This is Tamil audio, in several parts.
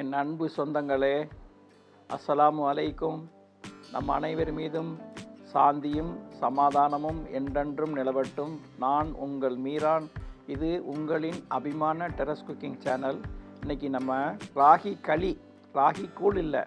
என் அன்பு சொந்தங்களே அஸ்ஸலாமு அலைக்கும். நம் அனைவர் மீதும் சாந்தியும் சமாதானமும் என்றென்றும் நிலவட்டும். நான் உங்கள் மீரான். இது உங்களின் அபிமான டெரஸ் குக்கிங் சேனல். இன்றைக்கி நம்ம ராகி களி ராகி கூழ் இல்லை.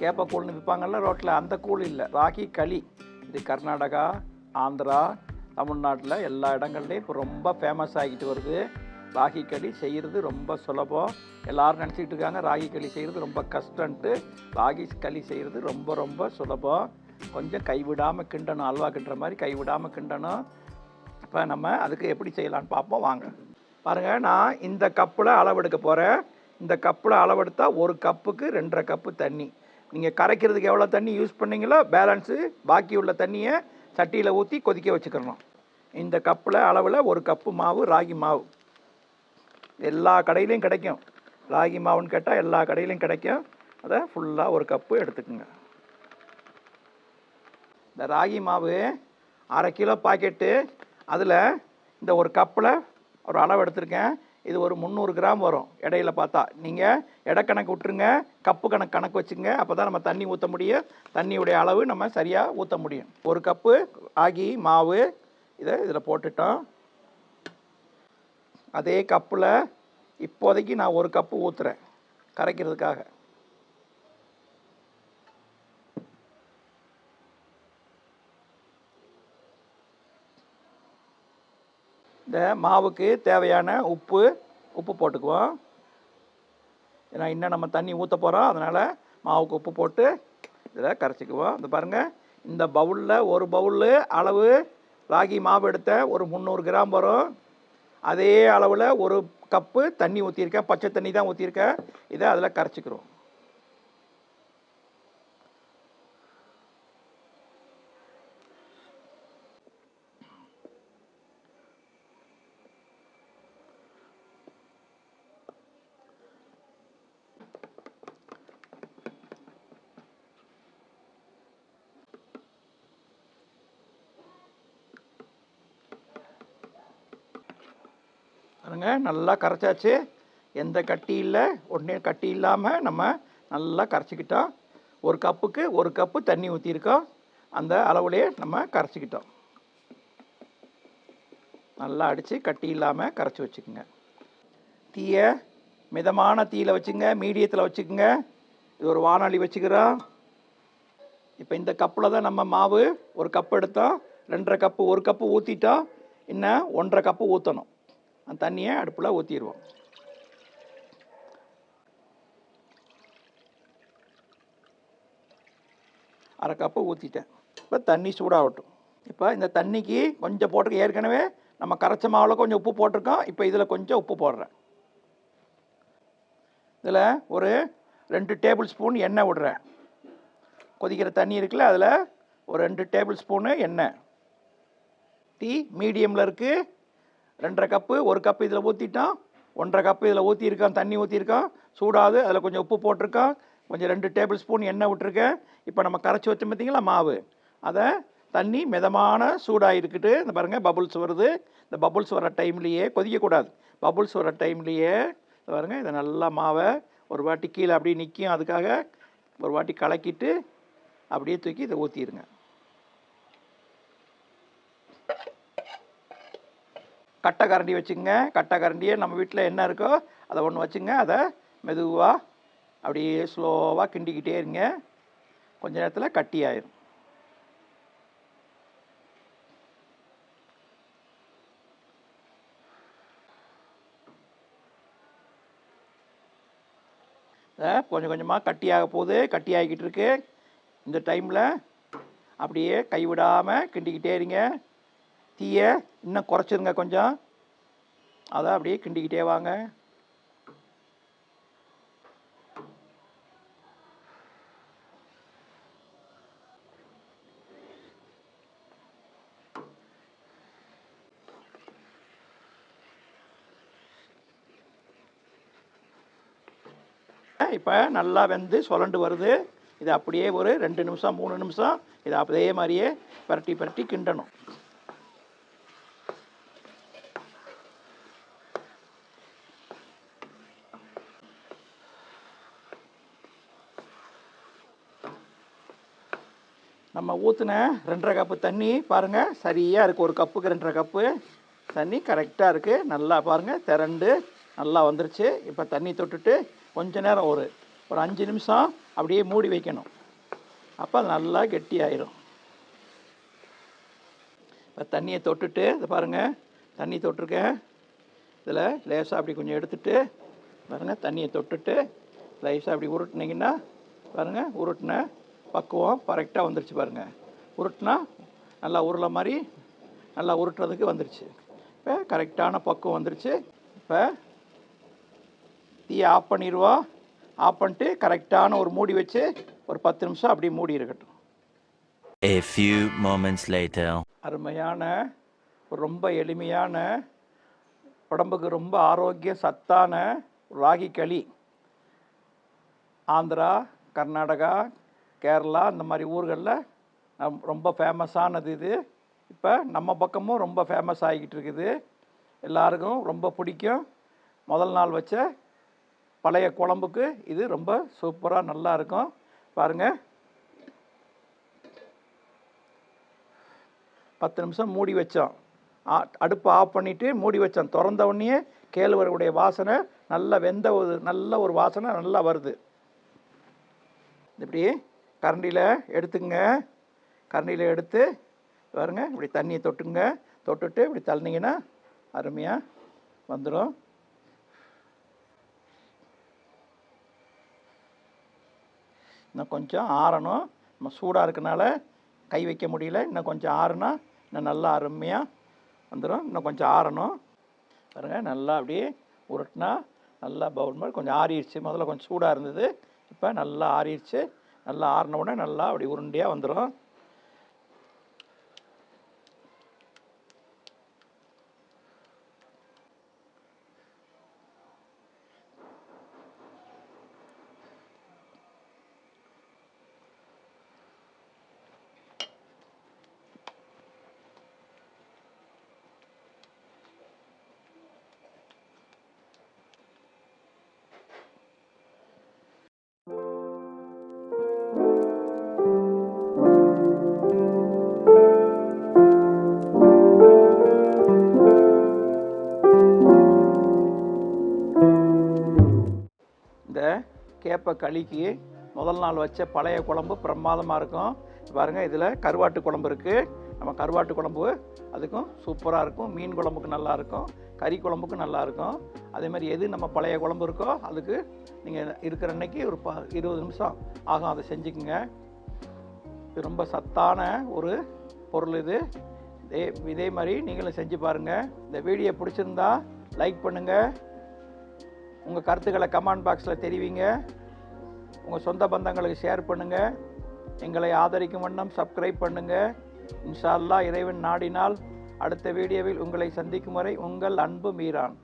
கேப்பக்கூழ்னு விற்பாங்கள்ல ரோட்டில் அந்த கூழ் இல்லை. ராகி களி. இது கர்நாடகா ஆந்திரா தமிழ்நாட்டில் எல்லா இடங்கள்லேயும் இப்போ ரொம்ப ஃபேமஸ் ஆகிட்டு வருது. ராகி களி செய்கிறது ரொம்ப சுலபம். எல்லோரும் நினச்சிக்கிட்டு இருக்காங்க ராகி களி செய்கிறது ரொம்ப கஷ்டன்ட்டு ராகி களி செய்கிறது ரொம்ப ரொம்ப சுலபம். கொஞ்சம் கைவிடாமல் கிண்டணும் அல்வா கிண்டுற மாதிரி கைவிடாமல் கிண்டணும். இப்போ நம்ம அதுக்கு எப்படி செய்யலாம்னு பார்ப்போம் வாங்க. பாருங்கள் நான் இந்த கப்பில் அளவெடுக்க போகிறேன் இந்த கப்பில் அளவெடுத்தால் ஒரு கப்புக்கு ரெண்டரை கப்பு தண்ணி. நீங்கள் கரைக்கிறதுக்கு எவ்வளோ தண்ணி யூஸ் பண்ணீங்களோ பேலன்ஸு பாக்கி உள்ள தண்ணியை சட்டியில் ஊற்றி கொதிக்க வச்சுக்கிறணும். இந்த கப்பில் அளவில் ஒரு கப்பு மாவு ராகி மாவு. எல்லா கடையிலையும் கிடைக்கும். ராகி மாவுன்னு கேட்டால் எல்லா கடையிலையும் கிடைக்கும். அதை ஃபுல்லாக ஒரு கப்பு எடுத்துக்கோங்க. இந்த ராகி மாவு அரை கிலோ பாக்கெட்டு அதில் இந்த ஒரு கப்பில் ஒரு அளவு எடுத்திருக்கேன். இது ஒரு முந்நூறு கிராம் வரும். இடையில பார்த்தா. நீங்கள் எடை கணக்கு விட்டுருங்க. கப்பு கணக்கு கணக்கு வச்சுங்க அப்போ தான் நம்ம தண்ணி ஊற்ற முடியும். தண்ணியுடைய அளவு நம்ம சரியாக ஊற்ற முடியும். ஒரு கப்பு ராகி மாவு இதை இதில் போட்டுட்டோம். அதே கப்பில் இப்போதைக்கு நான் ஒரு கப்பு ஊற்றுறேன் கரைக்கிறதுக்காக. இந்த மாவுக்கு தேவையான உப்பு உப்பு போட்டுக்குவோம். ஏன்னா இன்னும் நம்ம தண்ணி ஊற்ற போகிறோம் அதனால் மாவுக்கு உப்பு போட்டு இதில் கரைச்சிக்குவோம். இந்த பாருங்கள் இந்த பவுலில் ஒரு பவுலு அளவு ராகி மாவு எடுத்த ஒரு முந்நூறு கிராம் வரும். அதே அளவில் ஒரு கப்பு தண்ணி ஊற்றிருக்கேன் பச்சை தண்ணி தான் ஊற்றிருக்கேன் இதை அதில் கரைச்சிக்கிறோம். பாருங்க நல்லா கரைச்சாச்சு. எந்த கட்டி இல்லை ஒன்றே கட்டி இல்லாமல் நம்ம நல்லா கரைச்சிக்கிட்டோம். ஒரு கப்புக்கு ஒரு கப்பு தண்ணி ஊற்றிருக்கோம் அந்த அளவுலேயே நம்ம கரைச்சிக்கிட்டோம். நல்லா அடித்து கட்டி இல்லாமல் கரைச்சி வச்சுக்கோங்க. தீயை மிதமான தீயில் வச்சுங்க மீடியத்தில் வச்சுக்கோங்க. இது ஒரு வானொலி வச்சுக்கிறோம். இப்போ இந்த கப்பில் தான் நம்ம மாவு. ஒரு கப் எடுத்தோம் ரெண்டரை கப்பு ஒரு கப்பு ஊற்றிட்டோம் இன்னும் ஒன்றரை கப்பு ஊற்றணும் அந்த தண்ணியை அடுப்பில் ஊற்றிடுவோம் அரை கப்பு ஊற்றிட்டேன் இப்போ தண்ணி சூடாகட்டும். இப்போ இந்த தண்ணிக்கு கொஞ்சம் போட்டிருக்க ஏற்கனவே நம்ம கரைச்ச மாவில் கொஞ்சம் உப்பு போட்டிருக்கோம். இப்போ இதில் கொஞ்சம் உப்பு போடுறேன். இதில் ஒரு ரெண்டு டேபிள் ஸ்பூன் எண்ணெய் விடுறேன். கொதிக்கிற தண்ணி இருக்குல்ல அதில் ஒரு ரெண்டு டேபிள் ஸ்பூனு எண்ணெய். டீ மீடியமில் இருக்குது ரெண்டரை கப்பு ஒரு கப்பு இதில் ஊற்றிட்டான் ஒன்றரை கப்பு இதில் ஊற்றியிருக்கான் தண்ணி ஊற்றியிருக்கான் சூடாது அதில் கொஞ்சம் உப்பு போட்டிருக்கான். கொஞ்சம் ரெண்டு டேபிள் ஸ்பூன் எண்ணெய் விட்டுருக்கேன். இப்போ நம்ம கரைச்சி வச்சோம் பார்த்தீங்களா மாவு. அதை தண்ணி மிதமான சூடாக இருக்குது இந்த பாருங்கள் பபுள்ஸ் வருது. இந்த பபுள்ஸ் வர டைம்லேயே கொதிக்கக்கூடாது. பபுள்ஸ் வர டைம்லேயே இந்த பாருங்கள் இதை நல்லா மாவை ஒரு வாட்டி கீழே அப்படியே நிற்கும் அதுக்காக ஒரு வாட்டி கலக்கிட்டு அப்படியே தூக்கி இதை ஊற்றிடுங்க கட்டை கரண்டி வச்சுங்க கட்டை கரண்டியே நம்ம வீட்டில் என்ன இருக்கோ அதை ஒன்று வச்சுங்க. அதை மெதுவாக அப்படியே ஸ்லோவாக கிண்டிக்கிட்டே இருங்க. கொஞ்ச நேரத்தில் கட்டி ஆயிரும். கொஞ்சம் கொஞ்சமாக கட்டியாக போகுது. கட்டி ஆகிக்கிட்டு இருக்கு. இந்த டைமில் அப்படியே கைவிடாமல் கிண்டிக்கிட்டே இருங்க. தீயை இன்னும் குறைச்சிருங்க கொஞ்சம். அதை அப்படியே கிண்டிக்கிட்டே வாங்க. இப்போ நல்லா வெந்து சுரண்டு வருது. இது அப்படியே ஒரு ரெண்டு நிமிஷம் மூணு நிமிஷம் இதை அதே மாதிரியே பரட்டி பரட்டி கிண்டணும். நம்ம ஊற்றின ரெண்டரை கப்பு தண்ணி பாருங்கள் சரியாக இருக்குது ஒரு கப்புக்கு ரெண்டரை கப்பு தண்ணி கரெக்டாக இருக்குது நல்லா பாருங்கள் திரண்டு நல்லா வந்துருச்சு. இப்போ தண்ணி தொட்டுட்டு கொஞ்ச நேரம் ஒரு ஒரு அஞ்சு நிமிஷம் அப்படியே மூடி வைக்கணும். அப்போ நல்லா கெட்டியாயிரும். இப்போ தண்ணியை தொட்டுட்டு இதை பாருங்கள் தண்ணி தொட்டிருக்கேன். இதில் லேசாக அப்படி கொஞ்சம் எடுத்துட்டு பாருங்கள் தண்ணியை தொட்டுட்டு லேசாக அப்படி உருட்டினீங்கன்னா பாருங்கள் உருட்டினேன் பக்குவம் கரெக்டாக வந்துருச்சு பாருங்கள் உருட்டினா நல்லா உருளை மாதிரி நல்லா உருட்டுறதுக்கு வந்துருச்சு. இப்போ கரெக்டான பக்குவம் வந்துருச்சு. இப்போ தீயை ஆஃப் பண்ணிடுவோம் ஆஃப் பண்ணிட்டு கரெக்டான ஒரு மூடி வச்சு ஒரு பத்து நிமிஷம் அப்படியே மூடி இருக்கட்டும். A few moments later. அருமையான ரொம்ப எளிமையான உடம்புக்கு ரொம்ப ஆரோக்கிய சத்தான ராகி களி. ஆந்திரா கர்நாடகா கேரளா இந்த மாதிரி ஊர்களில் நம்- ரொம்ப ஃபேமஸானது இது. இப்போ நம்ம பக்கமும் ரொம்ப ஃபேமஸ் ஆகிக்கிட்டு இருக்குது. எல்லாருக்கும் ரொம்ப பிடிக்கும். முதல் நாள் வச்ச பழைய குழம்புக்கு இது ரொம்ப சூப்பராக நல்லா இருக்கும். பாருங்கள் பத்து நிமிஷம் மூடி வச்சோம். ஆ- அடுப்பை ஆஃப் பண்ணிவிட்டு மூடி வச்சோம். திறந்த உடனே கேழ்வரகுடைய வாசனை நல்ல வெந்த ஒரு நல்ல ஒரு வாசனை நல்லா வருது. இப்படி கரண்டியில் எடுத்துங்க. கரண்டியில் எடுத்து பாருங்க இப்படி தண்ணியை தொட்டுங்க. தொட்டுட்டு இப்படி தள்ளினீங்கன்னா அருமையாக வந்துடும் இன்னும் கொஞ்சம் ஆறணும். நம்ம சூடாக இருக்கனால கை வைக்க முடியல. இன்னும் கொஞ்சம் ஆறுனா இன்னும் நல்லா அருமையாக வந்துடும் இன்னும் கொஞ்சம் ஆறணும். பாருங்க நல்லா அப்படியே உருட்டினா நல்லா பவுல் மாதிரி கொஞ்சம் ஆறிடுச்சு. முதல்ல கொஞ்சம் சூடாக இருந்தது. இப்போ நல்லா ஆறிடுச்சு. நல்லா ஆறின உடனே நல்லா அப்படி உருண்டையாக வந்துடும் கேப்ப கழுக்கி முதல் நாள் வச்ச பழைய குழம்பு பிரமாதமாக இருக்கும். பாருங்கள் இதில் கருவாட்டு குழம்பு இருக்குது நம்ம கருவாட்டு குழம்பு அதுக்கும் சூப்பராக இருக்கும். மீன் குழம்புக்கு நல்லாயிருக்கும் கறி குழம்புக்கு நல்லாயிருக்கும் அதே மாதிரி எது நம்ம பழைய குழம்பு இருக்கோ அதுக்கு நீங்கள் இருக்கிற அன்னைக்கு ஒரு ப இருபது நிமிஷம் ஆகும். அதை செஞ்சுக்குங்க. இது ரொம்ப சத்தான ஒரு பொருள் இது. இதே இதே மாதிரி நீங்களும் செஞ்சு பாருங்கள் இந்த வீடியோ பிடிச்சிருந்தா லைக் பண்ணுங்கள் உங்கள் கருத்துக்களை கமெண்ட் பாக்ஸில் தெரிவிங்க. உங்கள் சொந்த பந்தங்களுக்கு ஷேர் பண்ணுங்கள் எங்களை ஆதரிக்கும் வண்ணம் சப்ஸ்கிரைப் பண்ணுங்கள் இன்ஷா அல்லாஹ் இறைவன் நாடினால் அடுத்த வீடியோவில் உங்களை சந்திக்கும் வரை உங்கள் அன்பு மீரான்.